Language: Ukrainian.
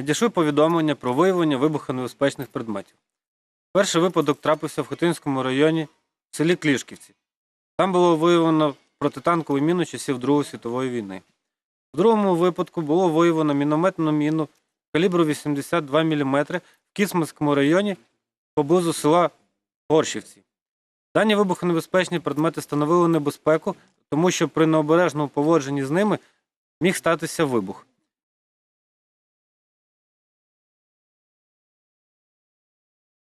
надійшли повідомлення про виявлення вибухонебезпечних предметів. Перший випадок трапився в Хотинському районі в селі Клішківці. Там було виявлено протитанкову міну часів Другої світової війни. В другому випадку було виявлено мінометну міну калібру 82 мм в Кісманському районі поблизу села Горшівці. Дані вибухонебезпечні предмети становили небезпеку, тому що при необережному поводженні з ними міг статися вибух.